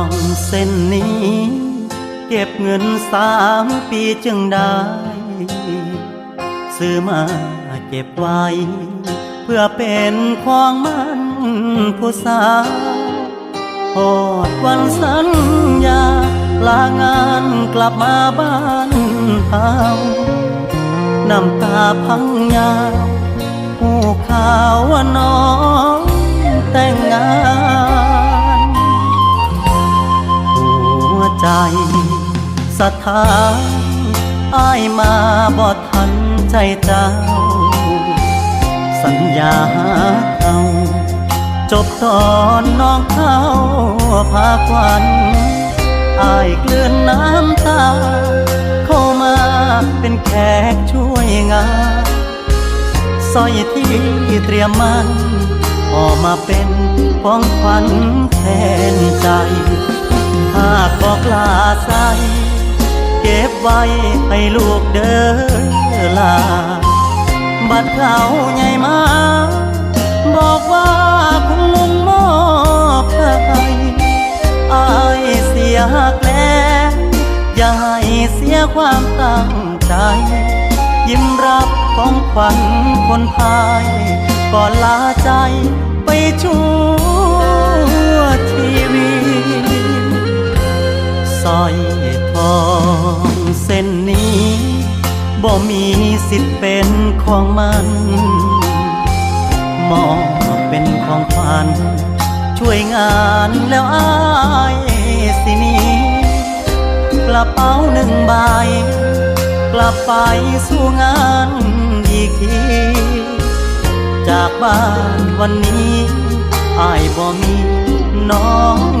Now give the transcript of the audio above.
องเส้นนี้ เก็บเงินสามปีจึงได้ ซื้อมาเก็บไว้ เพื่อเป็นของมันผู้สาวโอดวันสัญญา ลางานกลับมาบ้านเฮาน้ำตาพังยาวผู้ข่าวว่าน้อง ใจสถานอ้ายมาบอดทันใจเจ้า สัญญาหาเขาจบตอนน้องเข้าพาควันอายเกลือนน้ำตา เข้ามาเป็นแขกช่วยงานสร้อยที่เตรียมมันออกมาเป็นของขวัญแทนใจ หากบอกลาใสเก็บไว้ให้ลูกเด้อลา บัดเขาใหญ่มา บอกว่าคุณลุงมอบให้อายเสียหักแล้วอย่าให้เสียความตั้งใจ ยิ้มรับของขวัญคนพายก่อนลาใจไปชั่ บ่มีสิทธิ์เป็นของมันมอบเป็นของขวัญช่วยงานแล้วอายสินี้กระเป๋าหนึ่งใบ กลับไปสู่งานอีกที จากบ้านวันนี้อายบ่มีน้อง